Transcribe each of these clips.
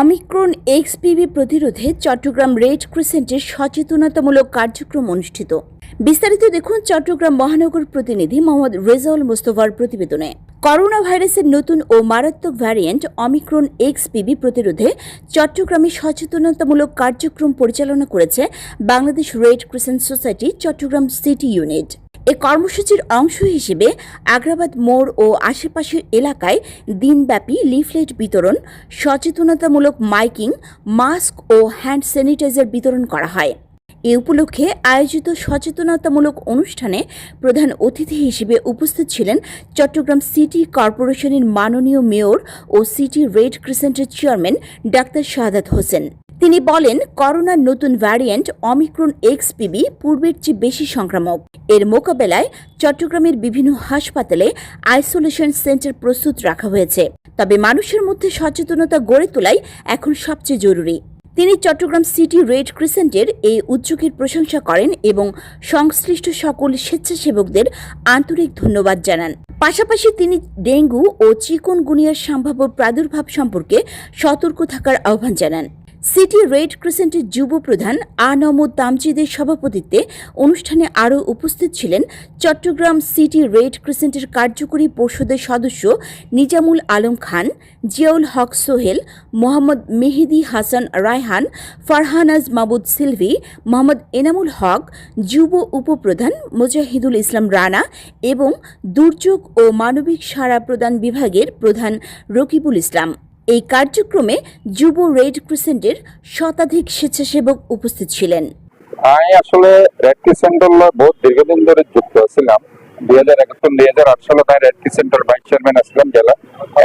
Omicron এক্সপিভি প্রতিরোধে Chittagong red ক্রিসেন্টের সচেতনতামূলক কার্যক্রম অনুষ্ঠিত। বিস্তারিত দেখুন চট্টগ্রাম মহানগর প্রতিনিধি মোহাম্মদ রেজাউল মোস্তফার প্রতিবেদনে। করোনা ভাইরাসের নতুন ও মারাত্মক ভ্যারিয়েন্ট অমিক্রন এক্সপিভি প্রতিরোধে চট্টগ্রামে সচেতনতামূলক কার্যক্রম পরিচালনা করেছে Bangladesh red crescent society Chittagong city unit. এ কর্মসূচির অংশ হিসেবে আগ্রাবাদ মোড় ও আশেপাশের এলাকায় দিনব্যাপী লিফলেট বিতরণ, সচেতনতামূলক মাইকিং, মাস্ক ও হ্যান্ড স্যানিটাইজার বিতরণ করা হয়। এ উপলক্ষে আয়োজিত সচেতনতামূলক অনুষ্ঠানে প্রধান অতিথি হিসেবে উপস্থিত ছিলেন চট্টগ্রাম সিটি কর্পোরেশনের মাননীয় মেয়র ও সিটি রেড ক্রিসেন্টের চেয়ারম্যান ডাক্তার শাহাদাত হোসেন। তিনি বলেন, করোনার নতুন ভ্যারিয়েন্ট অমিক্রন এক্সপিবি পূর্বের চেয়ে বেশি সংক্রামক। এর মোকাবেলায় চট্টগ্রামের বিভিন্ন হাসপাতালে আইসোলেশন সেন্টার প্রস্তুত রাখা হয়েছে। তবে মানুষের মধ্যে সচেতনতা গড়ে তোলাই এখন সবচেয়ে জরুরি। তিনি চট্টগ্রাম সিটি রেড ক্রিসেন্টের এই উদ্যোগের প্রশংসা করেন এবং সংশ্লিষ্ট সকল স্বেচ্ছাসেবকদের আন্তরিক ধন্যবাদ জানান। পাশাপাশি তিনি ডেঙ্গু ও চিকনগুনিয়ার সম্ভাব্য প্রাদুর্ভাব সম্পর্কে সতর্ক থাকার আহ্বান জানান। সিটি রেড ক্রিসেন্টের যুব প্রধান আনমুদ তামজিদের সভাপতিত্বে অনুষ্ঠানে আরও উপস্থিত ছিলেন চট্টগ্রাম সিটি রেড ক্রিসেন্টের কার্যকরী পরিষদের সদস্য নিজামুল আলম খান, জিয়াউল হক সোহেল, মোহাম্মদ মেহেদি হাসান রায়হান ফারহানাজ মাবুদ সিলভি, মোহাম্মদ এনামুল হক, যুব উপপ্রধান মুজাহিদুল ইসলাম রানা এবং দুর্যোগ ও মানবিক সাড়া প্রদান বিভাগের প্রধান রকিবুল ইসলাম। এই কার্যক্রমে যুব রেড ক্রিসেন্টের শতাধিক স্বেচ্ছাসেবক উপস্থিত ছিলেন। আমি আসলে রেড ক্রিসেন্টার বহুত দীর্ঘদিন ধরে যুক্ত ছিলাম দুই হাজার একাত্তর, দুই হাজার আট সালে তাই রেড ক্রিসেন্টার ভাইস চেয়ারম্যান আসলাম জেলা।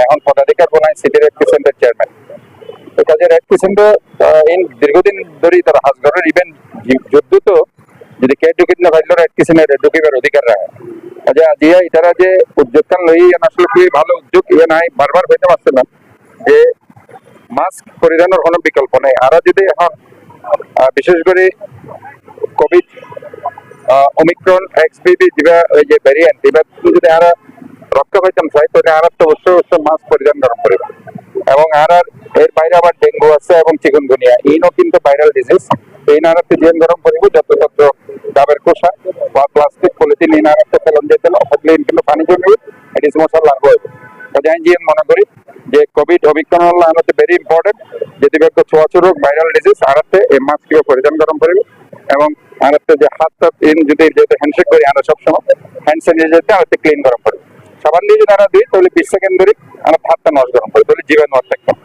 এখন পদাধিকার বনাই সিটি রেড ক্রিসেন্টার চেয়ারম্যান। কাজে রেড ক্রিসেন্টার ইন দীর্ঘদিন ধরেই তারা হাজগরের ইভেন্ট যুদ্ধ তো, যদি কে ঢুকিত না পারল রেড ক্রিসেন্টার ঢুকিবার অধিকার রাখে। কাজে আজিয়া ইতারা যে উদ্যোগটা লই আসলে খুবই ভালো উদ্যোগ ইয়ে নাই, বারবার হইতে পারছে না। যে মাস্ক পরিধানের কোনো বিকল্প নেই। আর যদি এখন বিশেষ করে কোভিড ওমিক্রন এক্সবিবি যেটা ওই যে ভ্যারিয়েন্ট এবার যদি আর রক্ষা পাইতাম চাই, তাহলে আর তো অবশ্যই অবশ্যই মাস্ক পরিধান করা পড়বে। এবং আর আর এর বাইরে আবার ডেঙ্গু আছে এবং চিকুনগুনিয়া ইনও কিন্তু ভাইরাল ডিজিজ এই নারাতে জিয়ান গরম করিব যত্রতত্র ডাবের কোষা বা প্লাস্টিক পলিথিন, এই নারাতে ফেলন দিয়ে যেতে অথবা কিন্তু পানি জমিব মশাল লাভ হইব। কাজে আমি মনে করি যে কোভিড অমিক্রন হল আমাদের ভেরি ইম্পর্টেন্ট যদি ব্যক্তি ছোঁয়াচু রোগ ভাইরাল ডিজিজ আরাতে এই মাস্ক পরিধান গরম করিব এবং আরাতে যে হাত ইন যদি যেহেতু হ্যান্ডশেক করি আমরা সবসময় হ্যান্ড স্যানিটাইজারতে আরাতে ক্লিন গরম করি। সাবান দিয়ে যদি আমরা দিই তাহলে বিশ সেকেন্ড ধরে আমরা হাতটা নষ্ট গরম করি তাহলে জীবাণু আর থাকবে না।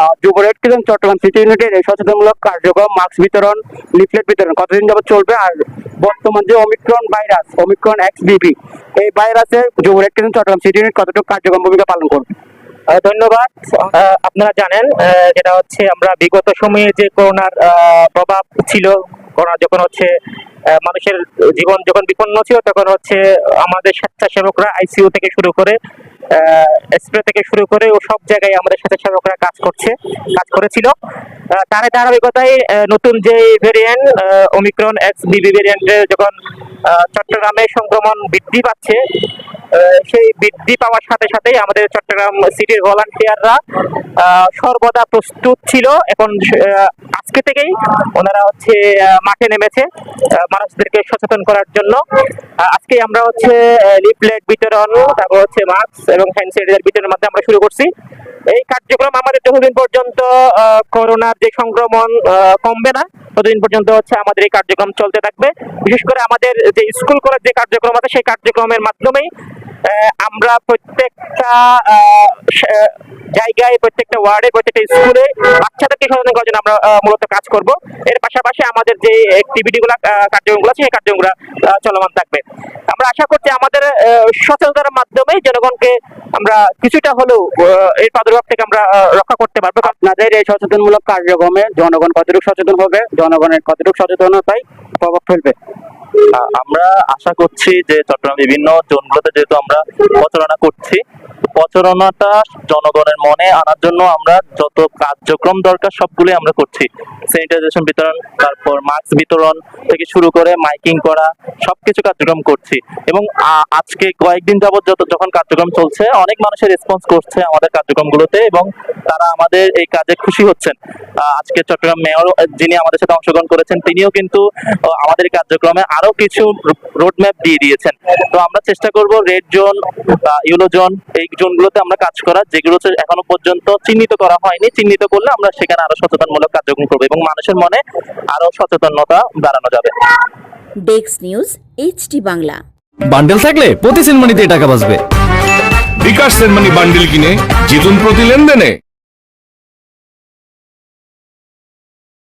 আহ, যুব রেড ক্রিসেন্ট চট্টগ্রাম সিটি ইউনিটের এই সচেতনমূলক কার্যক্রম মাস্ক বিতরণ লিফলেট বিতরণ কতদিন যাবত চলবে? আর বর্তমান যে অমিক্রন ভাইরাস অমিক্রন এক্স এই ভাইরাসের যুব red crescent Chittagong city unit কতটুকু কার্যক্রম ভূমিকা পালন করবে? ধন্যবাদ। আপনারা জানেন যেটা হচ্ছে আমরা বিগত সময়ে যে করোনার প্রভাব ছিল, করোনা যখন হচ্ছে মানুষের জীবন যখন বিপন্ন ছিল, তখন হচ্ছে আমাদের স্বেচ্ছাসেবকরা আইসিউ থেকে শুরু করে স্প্রে থেকে শুরু করে ও সব জায়গায় আমাদের স্বেচ্ছাসেবকরা কাজ করছে, কাজ করেছিল। তার ধারাবাহিকতায় নতুন যে ভেরিয়েন্ট ওমিক্রন এক্স বিবি ভেরিয়েন্টের যখন চট্টগ্রামে সংক্রমণ বৃদ্ধি পাচ্ছে সেই বৃদ্ধি পাওয়ার সাথে সাথেই আমাদের চট্টগ্রাম সিটির ভলান্টিয়াররা সর্বদা প্রস্তুত ছিল। এখন আজকে থেকেই ওনারা হচ্ছে মাঠে নেমেছে মানুষদেরকে সচেতন করার জন্য। আজকে আমরা হচ্ছে লিফলেট বিতরণ, তারপর হচ্ছে মাস্ক এবং হ্যান্ড স্যানিটাইজার বিতরণের মাধ্যমে আমরা শুরু করছি। এই কার্যক্রম আমাদের যতদিন পর্যন্ত করোনার যে সংক্রমণ কমবে না ততদিন পর্যন্ত হচ্ছে আমাদের এই কার্যক্রম চলতে থাকবে। বিশেষ করে আমাদের যে স্কুল কলেজ যে কার্যক্রম আছে সেই কার্যক্রমের মাধ্যমেই আমরা প্রত্যেকটা জায়গায় প্রত্যেকটা ওয়ার্ডে প্রত্যেকটা স্কুলে বাচ্চাদেরকে সচেতন করার জন্য আমরা মূলত কাজ করব। এর পাশাপাশি আমাদের যে অ্যাক্টিভিটি গুলা আহ, কার্যক্রমগুলো আছে সেই কার্যক্রমগুলো চলমান থাকবে। আমরা আশা করছি আমাদের সচেতনতার মাধ্যমে জনগণকে আমরা কিছুটা হলেও আহ, এই প্রাদুর্ভাব থেকে আমরা রক্ষা করতে পারব। আপনাদের এই সচেতনমূলক কার্যক্রমে জনগণ কতটুকু সচেতন হবে, জনগণের কতটুকু সচেতনতায় প্রভাব ফেলবে? আমরা আশা করছি যে চট্টগ্রাম বিভিন্ন জোনগুলোতে যেহেতু আমরা প্রচারণা করছি করছি প্রচারণাটা জনগণের মনে আনার জন্য আমরা যত কার্যক্রম দরকার সবগুলোই আমরা করছি। স্যানিটাইজেশন বিতরণ, তারপর মাস্ক বিতরণ থেকে শুরু করে মাইকিং করা, সবকিছু কার্যক্রম করছি। এবং আজকে কয়েকদিন যাবত যত, যখন কার্যক্রম চলছে, অনেক মানুষের রেসপন্স করছে আমাদের কার্যক্রমগুলোতে এবং তারা আমাদের এই কাজে খুশি হচ্ছেন। আজকে চট্টগ্রাম মেয়র যিনি আমাদের সাথে অংশগ্রহণ করেছেন, তিনিও কিন্তু আমাদের কার্যক্রমে আরও কিছু রোড ম্যাপ দিয়ে দিয়েছেন। তো আমরা চেষ্টা করব রেড জোন ইউলো জোন এই জোনগুলোতে আমরা কাজ করা যেগুলো এখনও পর্যন্ত চিহ্নিত করা হয়নি। চিহ্নিত করলে আমরা সেখানে আরও সচেতনমূলক কার্যক্রম করব এবং মানুষের মনে আরও সচেতনতা বাড়ানো যাবে। নিউজ এইচটি বাংলা বান্ডেল থাকলে প্রতি সিনেমানিতে টাকা বাঁচবে। বিকাশ সেনমানি বান্ডেল কিনে জিতুন প্রতি লেনদেনে।